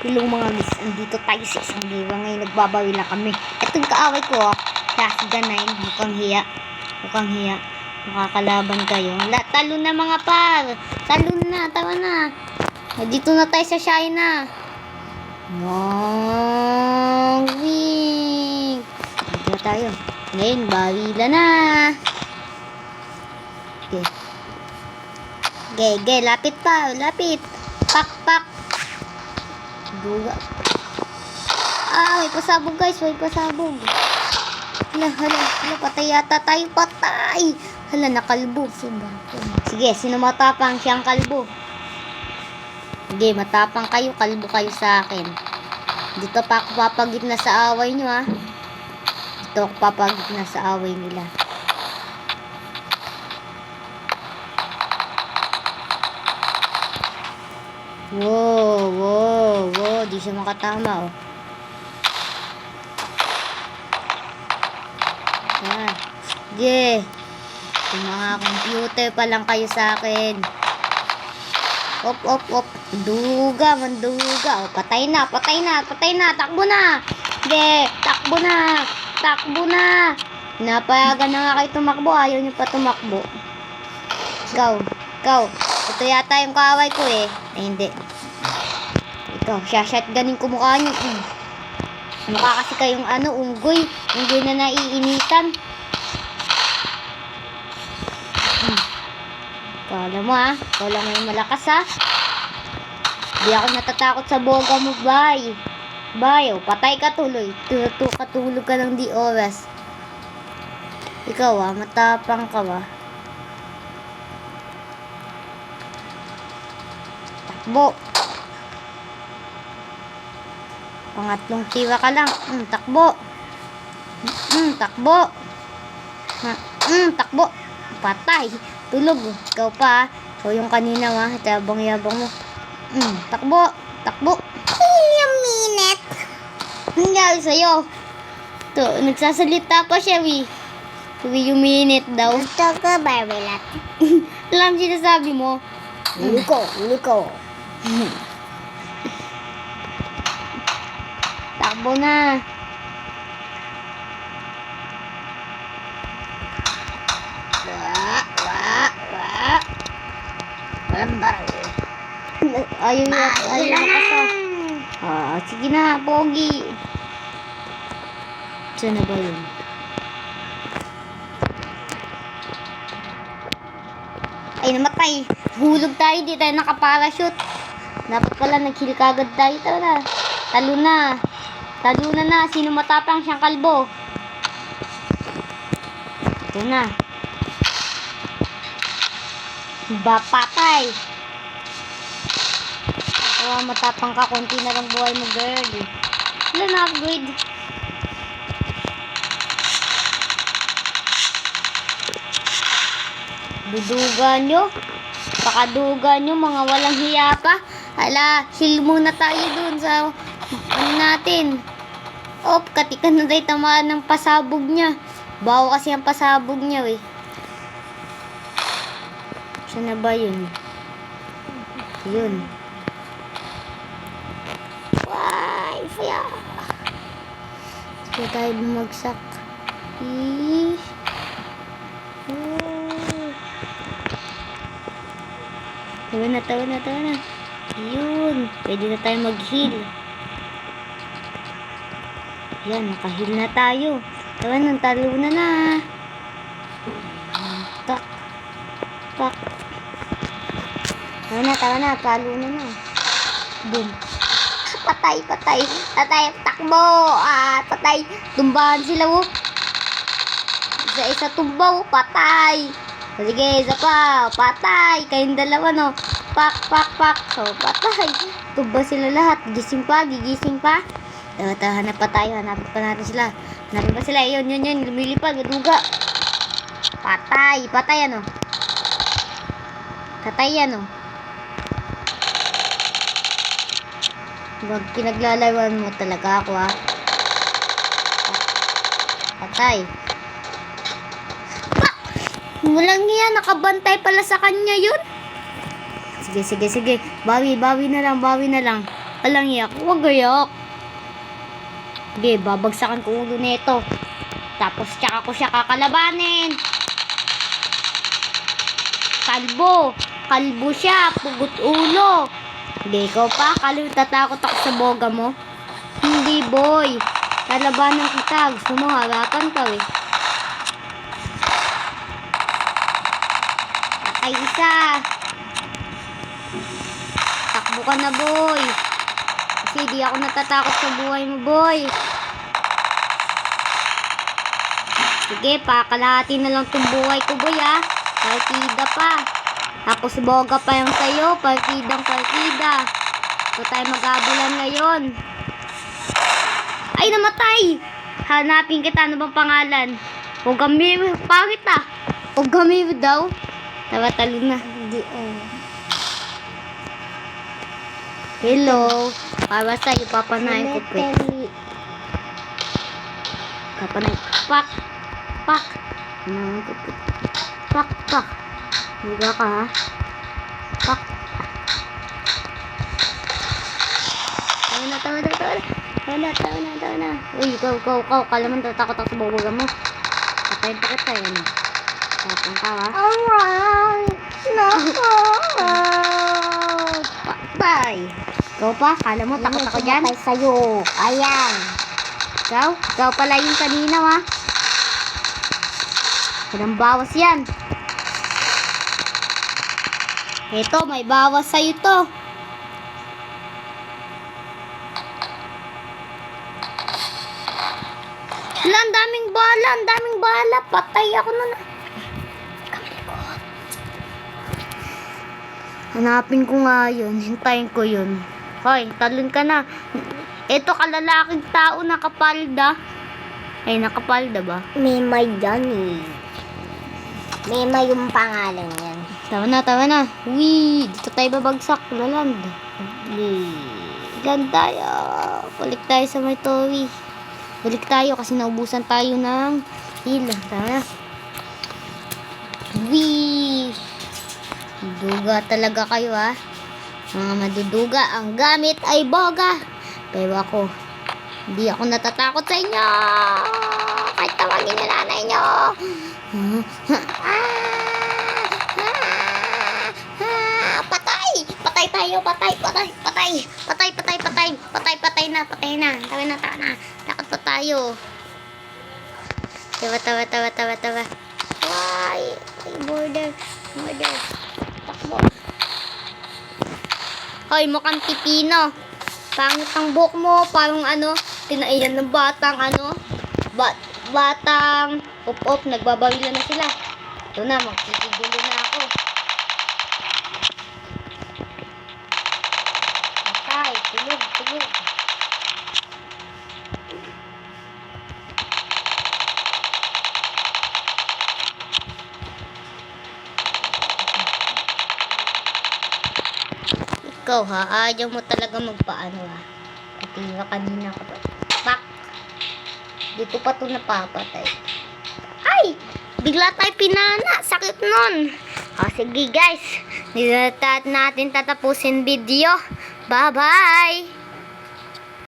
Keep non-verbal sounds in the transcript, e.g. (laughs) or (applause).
Hello mga miss, andito tayo sa isang diwa ngayon nagbabawi lang kami. Ito yung kaaway ko. Siya si Ganay, mukhang hiya. Mukhang hiya. Makakalaban kayo. La, talo na mga par. Talo na, tama na. Dito na tayo sa China. Long wing. Dito tayo. Ngayon, bawila na. Okay. Okay, okay, lapit pa, lapit. Pak, pak. Duga. Ah, may pasabog guys, may pasabog. Hala, hala, hala, patay yata tayo, patay. Hala, nakalbo. Sige, sino matapang siyang kalbo? Sige, matapang kayo, kalbo kayo sa akin. Dito pa ako papagit na sa away nyo, ha. Dito ako papagit na sa away nila. Wow, wow, wow. Di siya makatama, oh. Yan. Sige. Yung mga computer pa lang kayo sa akin. Op, op, op. Duga, manduga. O, patay na, patay na, patay na. Takbo na. Sige, takbo na. Takbo na. Napayagan na nga kayo tumakbo. Ayaw niyo pa tumakbo. Ikaw, ikaw. Ito yata yung kaaway ko eh. Ay, hindi. Ikaw, shotgunin ko mukha niyo. Mm. Mukha kasi kayong ano, unggoy. Unggoy na naiinitan. Hmm. Kala mo ah. Ikaw lang may malakas ah. Di ako natatakot sa boga mo, bye. Bye, oh, patay ka tuloy. Tuto katulog ka ng di oras. Ikaw ah, matapang ka ba? Takbo. Pangatlong tiwa ka lang. Mm, takbo. Mm, takbo. Ha, mm, takbo. Patay. Tulog. Ikaw pa. ah. So, yung kanina ma. Tabang-yabang mo. Mm, takbo. Takbo. Yung minute. Ang nangyari sa'yo? To, nagsasalita pa siya. Tuwi yung minute daw. Gusto ko barbelat. (laughs) Alam sinasabi mo. Liko, liko. Takbo na. Ayaw na, ayaw kasa. Ah, sige na, pogi. Saan na ba yun? Ay, namatay. Hulog tayo, di tayo nakaparachute. Dapat pala nag-heal kagad tayo. Tara, talo na. Talo na na. Sino matapang siyang kalbo? Ito na. Bapatay. Oh, matapang ka. Konti na lang buhay mo, girl. Wala na upgrade. Duduga nyo. Pakaduga nyo, mga walang hiya pa. Hala, heal muna tayo dun sa ano natin. Op, katikan na tayo tamaan ng pasabog niya. Bawo kasi ang pasabog niya, eh. Saan na ba yun? Yun. Why? Faya. Sige tayo bumagsak. Oh. Tawa na, tawa na, tawa na. Yun. Pwede na tayo mag-heal. Yan, naka-heal na tayo. Tawa na, talo na na. Tak. Tak. Tawa na, tawa na. Talo na na. Boom. Patay, patay. Patay, takbo. Ah, patay. Tumbahan sila, oh. Isa-isa tumbaw, patay. O, Sige, isa pa. Patay. Kayong dalawa, no. Pak, pak, pak. So, patay. Tumba sila lahat. Gising pa, gigising pa. Tawa, tawa, hanap pa tayo. Hanapin pa natin sila. Hanapin pa sila. Yun, yun, yun. Lumilipad, gaduga. Patay. Patay, ano. Patay, ano. Wag pinaglalawan mo talaga ako, ha. Patay. Pa! Walang niya, nakabantay pala sa kanya yun. Sige, sige, sige. Bawi, bawi na lang, bawi na lang. Alang yak. Huwag gayak. Sige, babagsakan ko ulo nito. Tapos tsaka ko siya kakalabanin. Kalbo. Kalbo siya. Pugot ulo. Hindi, ikaw pa. Kalo tatakot ako sa boga mo. Hindi, boy. Kalabanan kita. Gusto mo harapan ka eh. Ay, isa. Takbo ka na, boy. Kasi di ako natatakot sa buhay mo, boy. Sige, pakalahati na lang itong buhay ko, boy, ha. Partida pa. Tapos boga pa yung sa'yo. Partidang partida. Ito tayo mag-abulan ngayon. Ay, namatay! Hanapin kita. Ano bang pangalan? Ogamiru. Pangit ah. Ogamiru daw. Tawa-talo na. Hindi eh. Hello. Para sa'yo, papanayin ko. Cemetery. Papanayin. Pak! Pak! Papanayin ko pe. Pak! Pak! Higa ka ha? Pak! Tawa na, tawa na, tawa na. Tawa na, tawa na, tawa na. Uy, ikaw, ikaw, ikaw. Kala mo tatakot ako sa bubuga mo. Patayin pa kita yan. Tapang ka ha? Alright. No. Patay! Ikaw pa? Kala mo takot ako dyan? Patay sa'yo. Ayan. Ikaw? Ikaw pala yung kanina, ha? Walang bawas yan. Ito, may bawas sa'yo to. Wala, ang daming bala, ang daming bala. Patay ako na. Hanapin ko nga yun. Hintayin ko yun. Hoy, talon ka na. Ito kalalaking tao nakapalda. Ay, nakapalda ba? Mema yan eh. Mema yung pangalan yan. Tawa na, tawa na. Uy, dito tayo babagsak. Laland. Land tayo. Balik tayo sa may towi. Balik tayo kasi naubusan tayo ng hila. Tawa na. Uy. Duga talaga kayo ha. Mga maduduga. Ang gamit ay boga. Pero ako, hindi ako natatakot sa inyo. Kahit tawagin nyo nanay nyo. Ah, patay! Patay tayo, patay, patay, patay, patay, patay, patay, patay, patay na, patay na, tawa na, tawa na, takot pa tayo. Tawa, tawa, tawa, tawa, tawa. Ay, border, border, Hoy, mukhang tipino. Pangit ang buhok mo, parang ano, tinaiyan ng batang ano, bat, batang, op-op, nagbabawila na sila. Ito na, magkikigulo na ako. Patay, tulog, tulog. Ikaw ha, ayaw mo talaga magpaano ha. Pati nga kanina ka pa. Pak! Di ko pa ito napapatay. Ay! Bigla tayo pinana. Sakit nun. O, sige guys. Dito natin tatapusin video. Bye-bye!